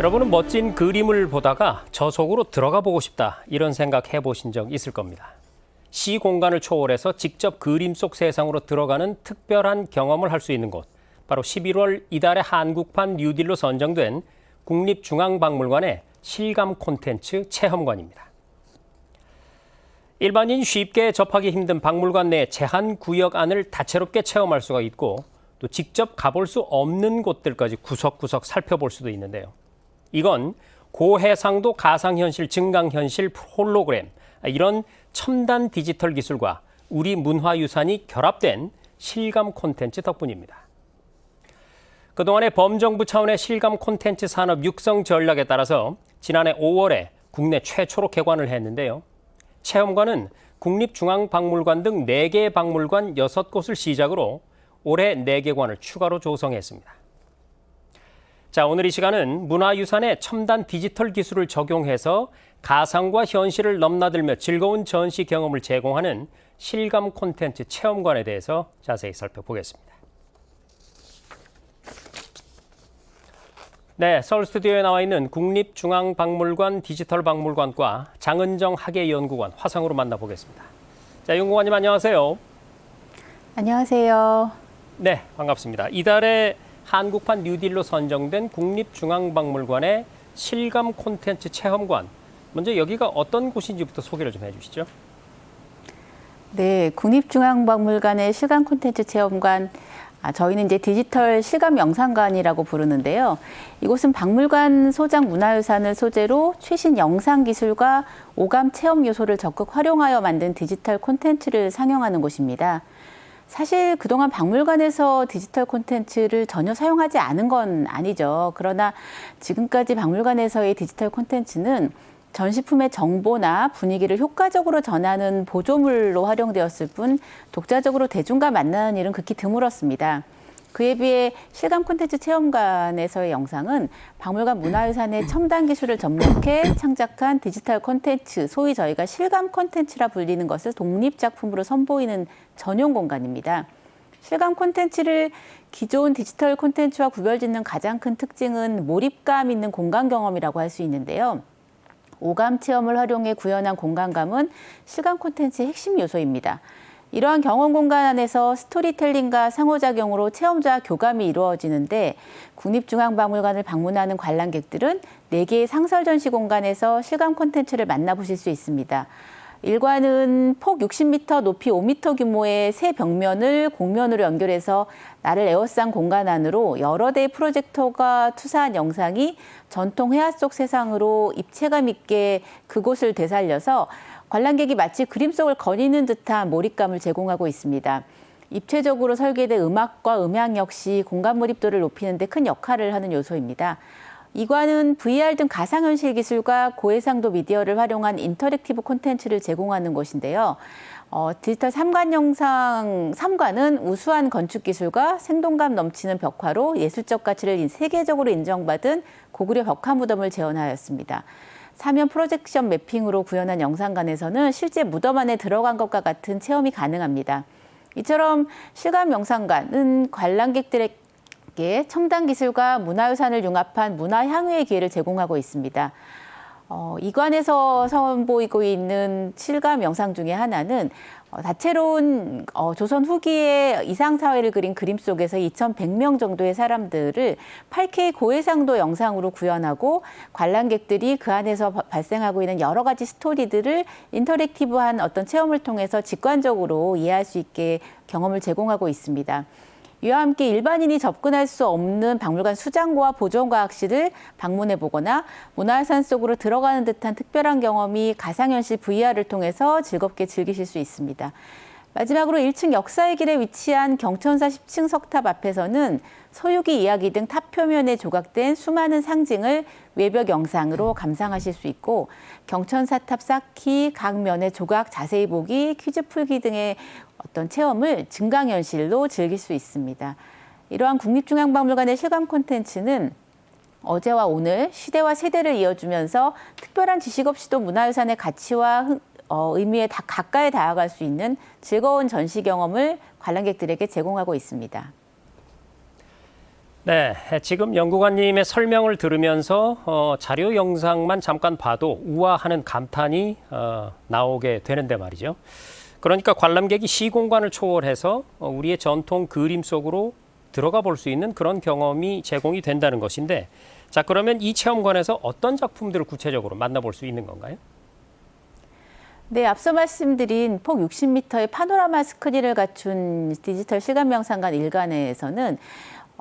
여러분은 멋진 그림을 보다가 저 속으로 들어가 보고 싶다 이런 생각 해보신 적 있을 겁니다. 시 공간을 초월해서 직접 그림 속 세상으로 들어가는 특별한 경험을 할 수 있는 곳. 바로 11월 이달의 한국판 뉴딜로 선정된 국립중앙박물관의 실감 콘텐츠 체험관입니다. 일반인 쉽게 접하기 힘든 박물관 내 제한 구역 안을 다채롭게 체험할 수가 있고 또 직접 가볼 수 없는 곳들까지 구석구석 살펴볼 수도 있는데요. 이건 고해상도 가상현실, 증강현실, 홀로그램 이런 첨단 디지털 기술과 우리 문화유산이 결합된 실감 콘텐츠 덕분입니다. 그동안의 범정부 차원의 실감 콘텐츠 산업 육성 전략에 따라서 지난해 5월에 국내 최초로 개관을 했는데요. 체험관은 국립중앙박물관 등 4개 박물관 6곳을 시작으로 올해 4개관을 추가로 조성했습니다. 자, 오늘 이 시간은 문화유산의 첨단 디지털 기술을 적용해서 가상과 현실을 넘나들며 즐거운 전시 경험을 제공하는 실감 콘텐츠 체험관에 대해서 자세히 살펴보겠습니다. 네, 서울 스튜디오에 나와 있는 국립중앙박물관 디지털박물관과 장은정 학예연구관 화상으로 만나보겠습니다. 자, 연구관님 안녕하세요. 안녕하세요. 네, 반갑습니다. 이달에 한국판 뉴딜로 선정된 국립중앙박물관의 실감 콘텐츠 체험관. 먼저 여기가 어떤 곳인지부터 소개를 좀 해주시죠. 네, 국립중앙박물관의 실감 콘텐츠 체험관. 아, 저희는 이제 디지털 실감 영상관이라고 부르는데요. 이곳은 박물관 소장 문화유산을 소재로 최신 영상 기술과 오감 체험 요소를 적극 활용하여 만든 디지털 콘텐츠를 상영하는 곳입니다. 사실 그동안 박물관에서 디지털 콘텐츠를 전혀 사용하지 않은 건 아니죠. 그러나 지금까지 박물관에서의 디지털 콘텐츠는 전시품의 정보나 분위기를 효과적으로 전하는 보조물로 활용되었을 뿐 독자적으로 대중과 만나는 일은 극히 드물었습니다. 그에 비해 실감 콘텐츠 체험관에서의 영상은 박물관 문화유산의 첨단 기술을 접목해 창작한 디지털 콘텐츠, 소위 저희가 실감 콘텐츠라 불리는 것을 독립 작품으로 선보이는 전용 공간입니다. 실감 콘텐츠를 기존 디지털 콘텐츠와 구별짓는 가장 큰 특징은 몰입감 있는 공간 경험이라고 할 수 있는데요. 오감 체험을 활용해 구현한 공간감은 실감 콘텐츠의 핵심 요소입니다. 이러한 경험 공간 안에서 스토리텔링과 상호작용으로 체험자 교감이 이루어지는데 국립중앙박물관을 방문하는 관람객들은 4개의 상설 전시 공간에서 실감 콘텐츠를 만나보실 수 있습니다. 일관은 폭 60m, 높이 5m 규모의 새 벽면을 공면으로 연결해서 나를 에워싼 공간 안으로 여러 대의 프로젝터가 투사한 영상이 전통 회화 속 세상으로 입체감 있게 그곳을 되살려서 관람객이 마치 그림 속을 거니는 듯한 몰입감을 제공하고 있습니다. 입체적으로 설계된 음악과 음향 역시 공간 몰입도를 높이는 데 큰 역할을 하는 요소입니다. 이관은 VR 등 가상현실 기술과 고해상도 미디어를 활용한 인터랙티브 콘텐츠를 제공하는 곳인데요. 어, 디지털 3관 영상 3관은 우수한 건축 기술과 생동감 넘치는 벽화로 예술적 가치를 세계적으로 인정받은 고구려 벽화 무덤을 재현하였습니다. 사면 프로젝션 매핑으로 구현한 영상관에서는 실제 무덤 안에 들어간 것과 같은 체험이 가능합니다. 이처럼 실감 영상관은 관람객들에게 첨단 기술과 문화유산을 융합한 문화 향유의 기회를 제공하고 있습니다. 어, 이관에서 선보이고 있는 실감 영상 중에 하나는 어, 다채로운 어, 조선 후기의 이상 사회를 그린 그림 속에서 2,100명 정도의 사람들을 8K 고해상도 영상으로 구현하고 관람객들이 그 안에서 바, 발생하고 있는 여러 가지 스토리들을 인터랙티브한 어떤 체험을 통해서 직관적으로 이해할 수 있게 경험을 제공하고 있습니다. 이와 함께 일반인이 접근할 수 없는 박물관 수장고와 보존과학실을 방문해 보거나 문화유산 속으로 들어가는 듯한 특별한 경험이 가상현실 VR을 통해서 즐겁게 즐기실 수 있습니다. 마지막으로 1층 역사의 길에 위치한 경천사 10층 석탑 앞에서는 소유기 이야기 등 탑 표면에 조각된 수많은 상징을 외벽 영상으로 감상하실 수 있고 경천사 탑 쌓기, 각 면의 조각 자세히 보기, 퀴즈 풀기 등의 어떤 체험을 증강현실로 즐길 수 있습니다. 이러한 국립중앙박물관의 실감 콘텐츠는 어제와 오늘 시대와 세대를 이어주면서 특별한 지식 없이도 문화유산의 가치와 어, 의미에 다 가까이 다가갈 수 있는 즐거운 전시 경험을 관람객들에게 제공하고 있습니다. 네, 지금 연구관님의 설명을 들으면서 어, 자료 영상만 잠깐 봐도 우아하는 감탄이 어, 나오게 되는데 말이죠. 그러니까 관람객이 시공간을 초월해서 어, 우리의 전통 그림 속으로 들어가 볼 수 있는 그런 경험이 제공이 된다는 것인데, 자 그러면 이 체험관에서 어떤 작품들을 구체적으로 만나볼 수 있는 건가요? 네, 앞서 말씀드린 폭 60m의 파노라마 스크린을 갖춘 디지털 실감 명상관 일관에서는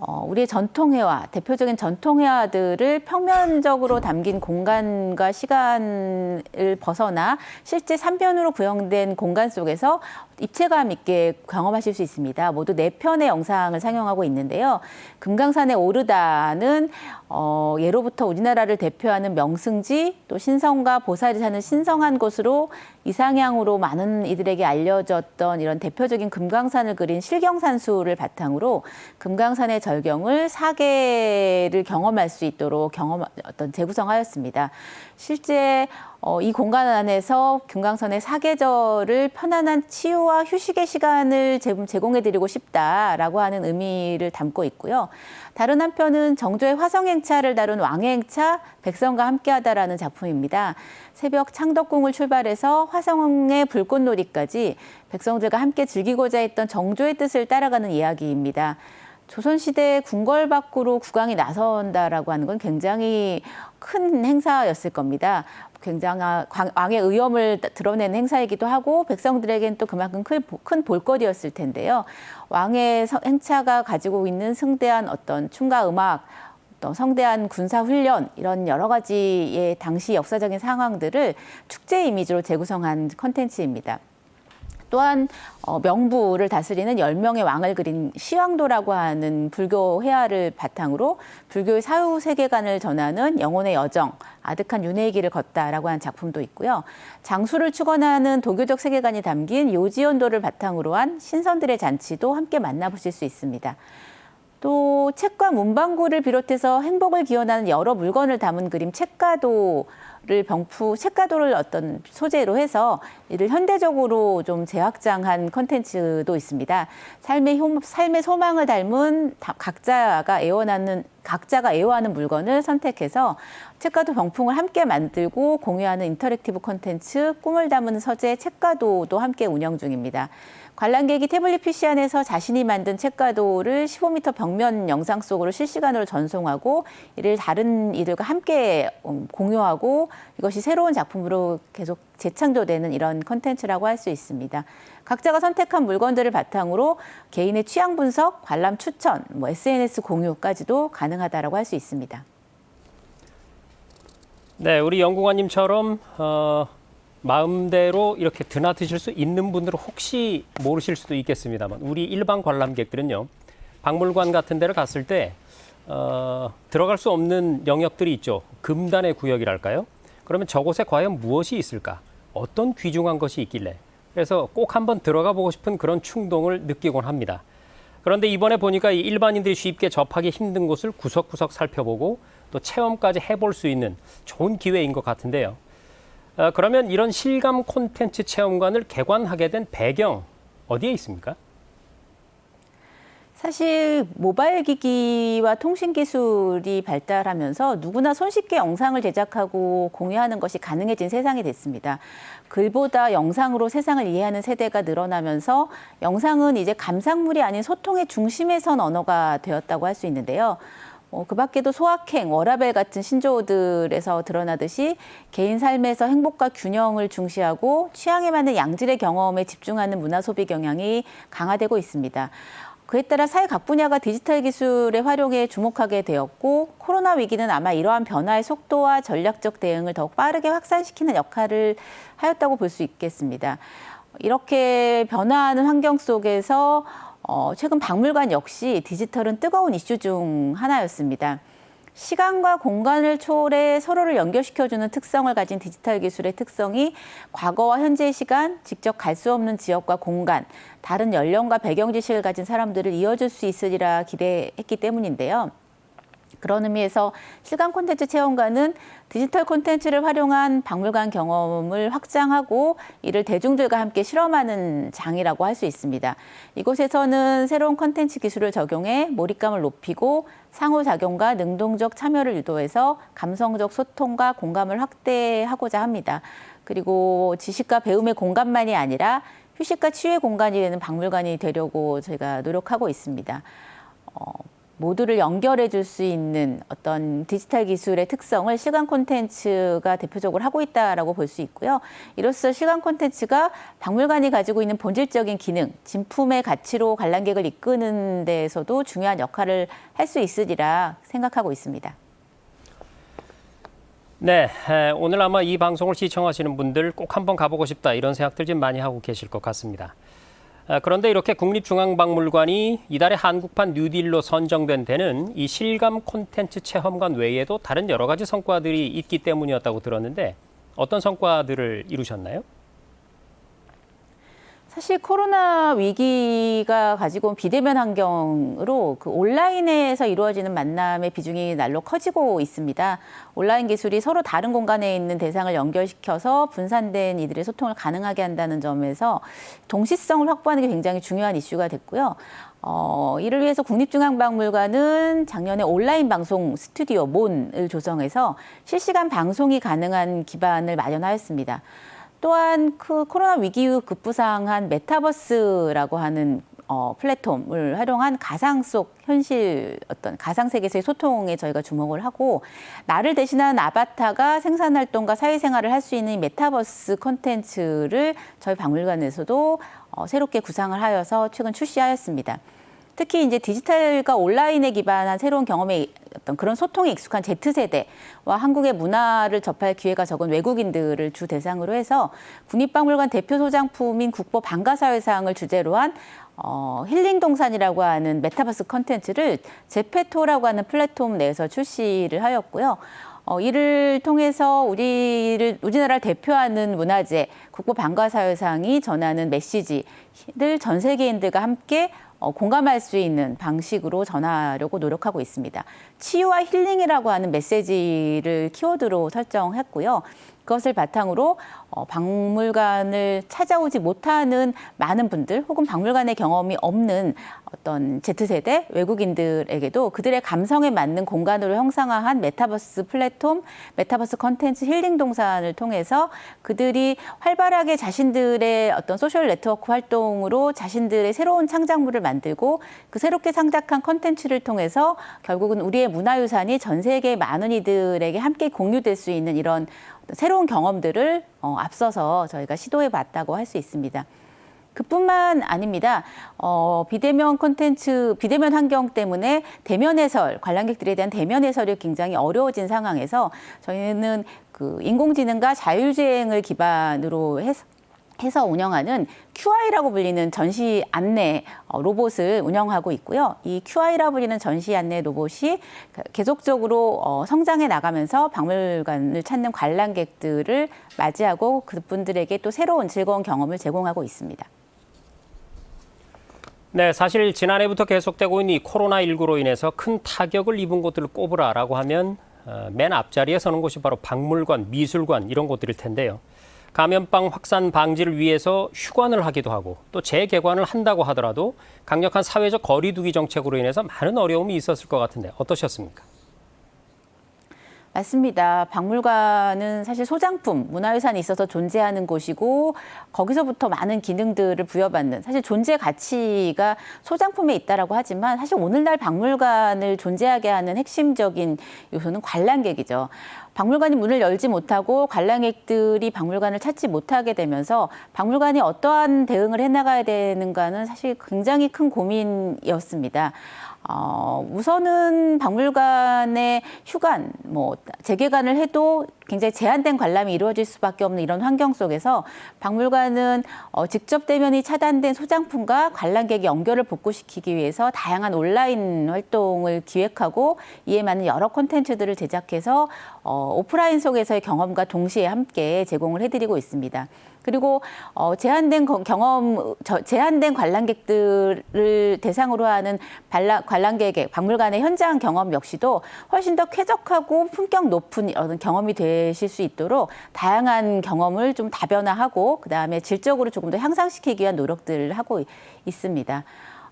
어, 우리의 전통회화, 대표적인 전통회화들을 평면적으로 담긴 공간과 시간을 벗어나 실제 삼변으로 구형된 공간 속에서 입체감 있게 경험하실 수 있습니다. 모두 네 편의 영상을 상영하고 있는데요. 금강산에 오르다는 어, 예로부터 우리나라를 대표하는 명승지, 또 신성과 보살이 사는 신성한 곳으로 이상향으로 많은 이들에게 알려졌던 이런 대표적인 금강산을 그린 실경산수를 바탕으로 금강산의 절경을 사계를 경험할 수 있도록 경험 어떤 재구성하였습니다. 실제 어, 이 공간 안에서 금강산의 사계절을 편안한 치유와 휴식의 시간을 제- 제공해드리고 싶다라고 하는 의미를 담고 있고요. 다른 한편은 정조의 화성행차를 다룬 왕행차 백성과 함께하다라는 작품입니다. 새벽 창덕궁을 출발해서 화성의 불꽃놀이까지 백성들과 함께 즐기고자 했던 정조의 뜻을 따라가는 이야기입니다. 조선시대 궁궐 밖으로 국왕이 나선다라고 하는 건 굉장히 큰 행사였을 겁니다. 굉장한 광- 왕의 의엄을 드러내는 행사이기도 하고 백성들에겐 또 그만큼 큰, 볼거리였을 텐데요. 왕의 서- 행차가 가지고 있는 승대한 어떤 춤과 음악, 또 성대한 군사 훈련 이런 여러 가지의 당시 역사적인 상황들을 축제 이미지로 재구성한 컨텐츠입니다. 또한 어, 명부를 다스리는 열명의 왕을 그린 시황도라고 하는 불교 회화를 바탕으로 불교의 사후 세계관을 전하는 영혼의 여정, 아득한 윤회의 길을 걷다라고 하는 작품도 있고요. 장수를 축원하는 도교적 세계관이 담긴 요지연도를 바탕으로 한 신선들의 잔치도 함께 만나보실 수 있습니다. 또 책과 문방구를 비롯해서 행복을 기원하는 여러 물건을 담은 그림 책가도를 병푸 책가도를 어떤 소재로 해서 이를 현대적으로 좀 재확장한 컨텐츠도 있습니다. 삶의 효, 삶의 소망을 닮은 다- 각자가 애원하는 각자가 애호하는 물건을 선택해서 책가도 병풍을 함께 만들고 공유하는 인터랙티브 콘텐츠 꿈을 담은 서재 책가도도 함께 운영 중입니다. 관람객이 태블릿 PC 안에서 자신이 만든 책가도를 15m 벽면 영상 속으로 실시간으로 전송하고 이를 다른 이들과 함께 음, 공유하고 이것이 새로운 작품으로 계속 재창조되는 이런 컨텐츠라고 할 수 있습니다. 각자가 선택한 물건들을 바탕으로 개인의 취향 분석, 관람 추천, 뭐 SNS 공유까지도 가능하다라고 할 수 있습니다. 네, 우리 연구관님처럼 어, 마음대로 이렇게 드나드실 수 있는 분들은 혹시 모르실 수도 있겠습니다만 우리 일반 관람객들은요 박물관 같은 데를 갔을 때 어, 들어갈 수 없는 영역들이 있죠. 금단의 구역이랄까요? 그러면 저곳에 과연 무엇이 있을까? 어떤 귀중한 것이 있길래? 그래서 꼭 한번 들어가 보고 싶은 그런 충동을 느끼곤 합니다. 그런데 이번에 보니까 이 일반인들이 쉽게 접하기 힘든 곳을 구석구석 살펴보고 또 체험까지 해볼 수 있는 좋은 기회인 것 같은데요. 어, 그러면 이런 실감 콘텐츠 체험관을 개관하게 된 배경 어디에 있습니까? 사실 모바일 기기와 통신 기술이 발달하면서 누구나 손쉽게 영상을 제작하고 공유하는 것이 가능해진 세상이 됐습니다. 글보다 영상으로 세상을 이해하는 세대가 늘어나면서 영상은 이제 감상물이 아닌 소통의 중심에 선 언어가 되었다고 할 수 있는데요. 어, 그 밖에도 소확행, 워라벨 같은 신조어들에서 드러나듯이 개인 삶에서 행복과 균형을 중시하고 취향에 맞는 양질의 경험에 집중하는 문화 소비 경향이 강화되고 있습니다. 그에 따라 사회 각 분야가 디지털 기술의 활용에 주목하게 되었고 코로나 위기는 아마 이러한 변화의 속도와 전략적 대응을 더욱 빠르게 확산시키는 역할을 하였다고 볼 수 있겠습니다. 이렇게 변화하는 환경 속에서 어, 최근 박물관 역시 디지털은 뜨거운 이슈 중 하나였습니다. 시간과 공간을 초월해 서로를 연결시켜주는 특성을 가진 디지털 기술의 특성이 과거와 현재의 시간, 직접 갈 수 없는 지역과 공간, 다른 연령과 배경 지식을 가진 사람들을 이어줄 수 있으리라 기대했기 때문인데요. 그런 의미에서 실감 콘텐츠 체험관은 디지털 콘텐츠를 활용한 박물관 경험을 확장하고 이를 대중들과 함께 실험하는 장이라고 할 수 있습니다. 이곳에서는 새로운 콘텐츠 기술을 적용해 몰입감을 높이고 상호작용과 능동적 참여를 유도해서 감성적 소통과 공감을 확대하고자 합니다. 그리고 지식과 배움의 공간만이 아니라 휴식과 치유의 공간이 되는 박물관이 되려고 저희가 노력하고 있습니다. 어, 모두를 연결해 줄 수 있는 어떤 디지털 기술의 특성을 시간 콘텐츠가 대표적으로 하고 있다라고 볼 수 있고요. 이로써 시간 콘텐츠가 박물관이 가지고 있는 본질적인 기능, 진품의 가치로 관람객을 이끄는 데에서도 중요한 역할을 할 수 있으리라 생각하고 있습니다. 네, 에, 오늘 아마 이 방송을 시청하시는 분들 꼭 한번 가보고 싶다 이런 생각들 좀 많이 하고 계실 것 같습니다. 아, 그런데 이렇게 국립중앙박물관이 이달의 한국판 뉴딜로 선정된 데는 이 실감 콘텐츠 체험관 외에도 다른 여러 가지 성과들이 있기 때문이었다고 들었는데 어떤 성과들을 이루셨나요? 사실 코로나 위기가 가지고 온 비대면 환경으로 그 온라인에서 이루어지는 만남의 비중이 날로 커지고 있습니다. 온라인 기술이 서로 다른 공간에 있는 대상을 연결시켜서 분산된 이들의 소통을 가능하게 한다는 점에서 동시성을 확보하는 게 굉장히 중요한 이슈가 됐고요. 어, 이를 위해서 국립중앙박물관은 작년에 온라인 방송 스튜디오 몬을 조성해서 실시간 방송이 가능한 기반을 마련하였습니다. 또한 그 코로나 위기 이후 급부상한 메타버스라고 하는 어, 플랫폼을 활용한 가상 속 현실 어떤 가상 세계에서의 소통에 저희가 주목을 하고 나를 대신한 아바타가 생산 활동과 사회 생활을 할 수 있는 이 메타버스 콘텐츠를 저희 박물관에서도 어, 새롭게 구상을 하여서 최근 출시하였습니다. 특히 이제 디지털과 온라인에 기반한 새로운 경험에 어떤 그런 소통에 익숙한 Z세대와 한국의 문화를 접할 기회가 적은 외국인들을 주 대상으로 해서 국립박물관 대표 소장품인 국보 방가사회상을 주제로 한 어, 힐링 동산이라고 하는 메타버스 컨텐츠를 제페토라고 하는 플랫폼 내에서 출시를 하였고요. 어, 이를 통해서 우리를 우리나라를 대표하는 문화재 국보 방가사회상이 전하는 메시지를 전 세계인들과 함께 어, 공감할 수 있는 방식으로 전하려고 노력하고 있습니다. 치유와 힐링이라고 하는 메시지를 키워드로 설정했고요. 그것을 바탕으로 어, 박물관을 찾아오지 못하는 많은 분들 혹은 박물관의 경험이 없는 어떤 Z세대 외국인들에게도 그들의 감성에 맞는 공간으로 형상화한 메타버스 플랫폼, 메타버스 컨텐츠 힐링 동산을 통해서 그들이 활발하게 자신들의 어떤 소셜 네트워크 활동으로 자신들의 새로운 창작물을 만들고 그 새롭게 창작한 컨텐츠를 통해서 결국은 우리의 문화유산이 전 세계 많은 이들에게 함께 공유될 수 있는 이런 새로운 경험들을 어, 앞서서 저희가 시도해 봤다고 할 수 있습니다. 그뿐만 아닙니다. 어, 비대면 콘텐츠, 비대면 환경 때문에 대면 해설, 관람객들에 대한 대면 해설이 굉장히 어려워진 상황에서 저희는 그 인공지능과 자율주행을 기반으로 해서 해서 운영하는 QI라고 불리는 전시 안내 어, 로봇을 운영하고 있고요. 이 QI라 불리는 전시 안내 로봇이 계속적으로 어, 성장해 나가면서 박물관을 찾는 관람객들을 맞이하고 그분들에게 또 새로운 즐거운 경험을 제공하고 있습니다. 네, 사실 지난해부터 계속되고 있는 이 코로나19로 인해서 큰 타격을 입은 곳들을 꼽으라라고 하면 어, 맨 앞자리에 서는 곳이 바로 박물관, 미술관 이런 곳들일 텐데요. 감염병 확산 방지를 위해서 휴관을 하기도 하고 또 재개관을 한다고 하더라도 강력한 사회적 거리두기 정책으로 인해서 많은 어려움이 있었을 것 같은데 어떠셨습니까? 맞습니다. 박물관은 사실 소장품, 문화유산이 있어서 존재하는 곳이고 거기서부터 많은 기능들을 부여받는 사실 존재 가치가 소장품에 있다라고 하지만 사실 오늘날 박물관을 존재하게 하는 핵심적인 요소는 관람객이죠. 박물관이 문을 열지 못하고 관람객들이 박물관을 찾지 못하게 되면서 박물관이 어떠한 대응을 해나가야 되는가는 사실 굉장히 큰 고민이었습니다. 어, 우선은 박물관의 휴관, 뭐 재개관을 해도 굉장히 제한된 관람이 이루어질 수밖에 없는 이런 환경 속에서 박물관은 어, 직접 대면이 차단된 소장품과 관람객의 연결을 복구시키기 위해서 다양한 온라인 활동을 기획하고 이에 맞는 여러 콘텐츠들을 제작해서 어, 오프라인 속에서의 경험과 동시에 함께 제공을 해드리고 있습니다. 그리고 어, 제한된 거- 경험, 저, 제한된 관람객들을 대상으로 하는 발라, 관람객의 박물관의 현장 경험 역시도 훨씬 더 쾌적하고 품격 높은 경험이 되실 수 있도록 다양한 경험을 좀 다변화하고 그 다음에 질적으로 조금 더 향상시키기 위한 노력들을 하고 있- 있습니다.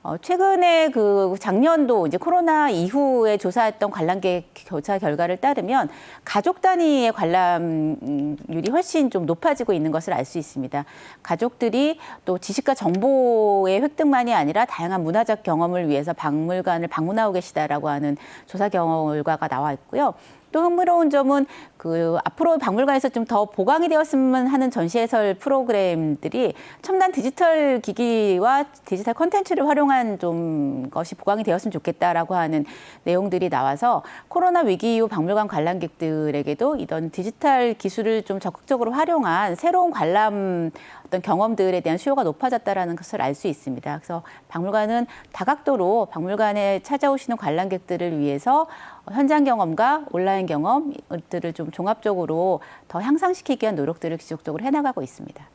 어, 최근에 그 작년도 이제 코로나 이후에 조사했던 관람객 조사 결과를 따르면 가족 단위의 관람률이 훨씬 좀 높아지고 있는 것을 알 수 있습니다. 가족들이 또 지식과 정보의 획득만이 아니라 다양한 문화적 경험을 위해서 박물관을 방문하고 계시다라고 하는 조사 결과가 나와 있고요. 또 흥미로운 점은 그 앞으로 박물관에서 좀 더 보강이 되었으면 하는 전시 해설 프로그램들이 첨단 디지털 기기와 디지털 콘텐츠를 활용한 좀 것이 보강이 되었으면 좋겠다라고 하는 내용들이 나와서 코로나 위기 이후 박물관 관람객들에게도 이런 디지털 기술을 좀 적극적으로 활용한 새로운 관람 어떤 경험들에 대한 수요가 높아졌다라는 것을 알 수 있습니다. 그래서 박물관은 다각도로 박물관에 찾아오시는 관람객들을 위해서 현장 경험과 온라인 경험들을 좀 종합적으로 더 향상시키기 위한 노력들을 지속적으로 해나가고 있습니다.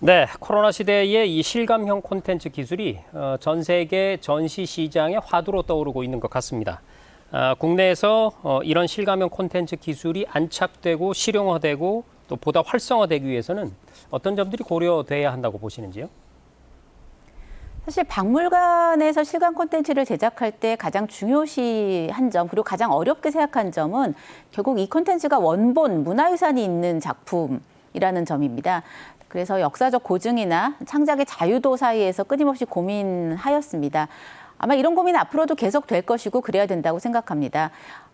네, 코로나 시대의 이 실감형 콘텐츠 기술이 어, 전 세계 전시 시장의 화두로 떠오르고 있는 것 같습니다. 아, 국내에서 어, 이런 실감형 콘텐츠 기술이 안착되고 실용화되고 또 보다 활성화되기 위해서는 어떤 점들이 고려돼야 한다고 보시는지요? 사실 박물관에서 실감 콘텐츠를 제작할 때 가장 중요시한 점 그리고 가장 어렵게 생각한 점은 결국 이 콘텐츠가 원본 문화유산이 있는 작품이라는 점입니다. 그래서 역사적 고증이나 창작의 자유도 사이에서 끊임없이 고민하였습니다. 아마 이런 고민 은 앞으로도 계속 될 것이고 그래야 된다고 생각합니다.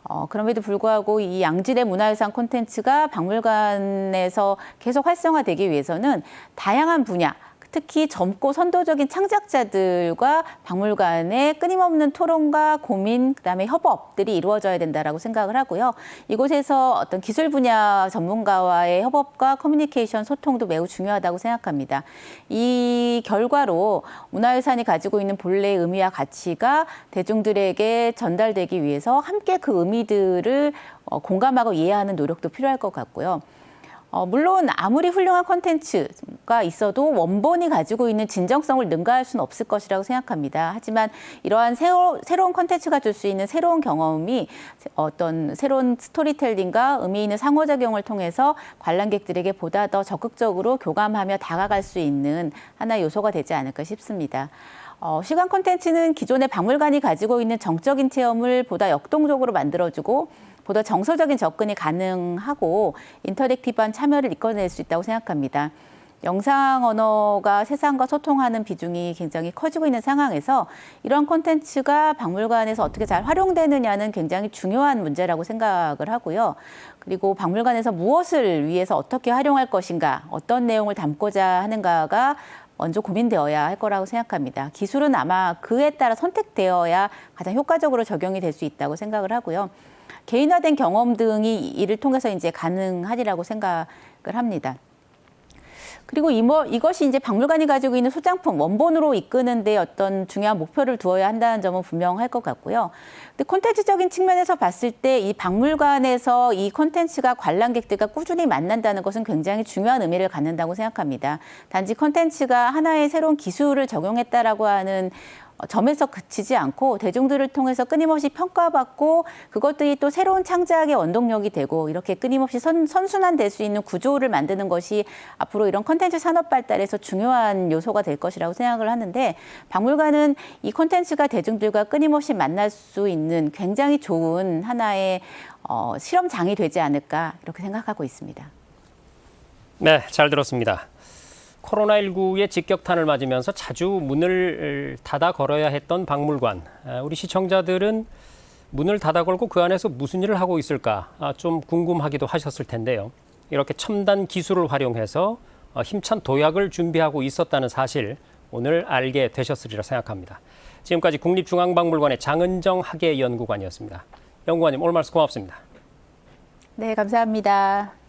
어, 그럼에도 불구하고 이 양질의 문화유산 콘텐츠가 박물관에서 계속 활성화되기 위해서는 다양한 분야, 특히 젊고 선도적인 창작자들과 박물관의 끊임없는 토론과 고민, 그다음에 협업들이 이루어져야 된다라고 생각을 하고요. 이곳에서 어떤 기술 분야 전문가와의 협업과 커뮤니케이션 소통도 매우 중요하다고 생각합니다. 이 결과로 문화유산이 가지고 있는 본래의 의미와 가치가 대중들에게 전달되기 위해서 함께 그 의미들을 어, 공감하고 이해하는 노력도 필요할 것 같고요. 어, 물론 아무리 훌륭한 콘텐츠가 있어도 원본이 가지고 있는 진정성을 능가할 수는 없을 것이라고 생각합니다. 하지만 이러한 새로, 새로운 콘텐츠가 줄 수 있는 새로운 경험이 어떤 새로운 스토리텔링과 의미 있는 상호작용을 통해서 관람객들에게 보다 더 적극적으로 교감하며 다가갈 수 있는 하나의 요소가 되지 않을까 싶습니다. 어, 시간 콘텐츠는 기존의 박물관이 가지고 있는 정적인 체험을 보다 역동적으로 만들어주고 보다 정서적인 접근이 가능하고 인터랙티브한 참여를 이끌어낼 수 있다고 생각합니다. 영상 언어가 세상과 소통하는 비중이 굉장히 커지고 있는 상황에서 이런 콘텐츠가 박물관에서 어떻게 잘 활용되느냐는 굉장히 중요한 문제라고 생각을 하고요. 그리고 박물관에서 무엇을 위해서 어떻게 활용할 것인가, 어떤 내용을 담고자 하는가가 먼저 고민되어야 할 거라고 생각합니다. 기술은 아마 그에 따라 선택되어야 가장 효과적으로 적용이 될 수 있다고 생각을 하고요. 개인화된 경험 등이 이를 통해서 이제 가능하리라고 생각을 합니다. 그리고 이뭐, 이것이 이제 박물관이 가지고 있는 소장품 원본으로 이끄는데 어떤 중요한 목표를 두어야 한다는 점은 분명할 것 같고요. 근데 콘텐츠적인 측면에서 봤을 때 이 박물관에서 이 콘텐츠가 관람객들과 꾸준히 만난다는 것은 굉장히 중요한 의미를 갖는다고 생각합니다. 단지 콘텐츠가 하나의 새로운 기술을 적용했다라고 하는 점에서 그치지 않고 대중들을 통해서 끊임없이 평가받고 그것들이 또 새로운 창작의 원동력이 되고 이렇게 끊임없이 선, 선순환될 수 있는 구조를 만드는 것이 앞으로 이런 컨텐츠 산업 발달에서 중요한 요소가 될 것이라고 생각을 하는데 박물관은 이 콘텐츠가 대중들과 끊임없이 만날 수 있는 굉장히 좋은 하나의 어, 실험장이 되지 않을까 이렇게 생각하고 있습니다. 네, 잘 들었습니다. 코로나19의 직격탄을 맞으면서 자주 문을 닫아 걸어야 했던 박물관. 아, 우리 시청자들은 문을 닫아 걸고 그 안에서 무슨 일을 하고 있을까 아, 좀 궁금하기도 하셨을 텐데요. 이렇게 첨단 기술을 활용해서 어, 힘찬 도약을 준비하고 있었다는 사실 오늘 알게 되셨으리라 생각합니다. 지금까지 국립중앙박물관의 장은정 학예연구관이었습니다. 연구관님 오늘 말씀 고맙습니다. 네, 감사합니다.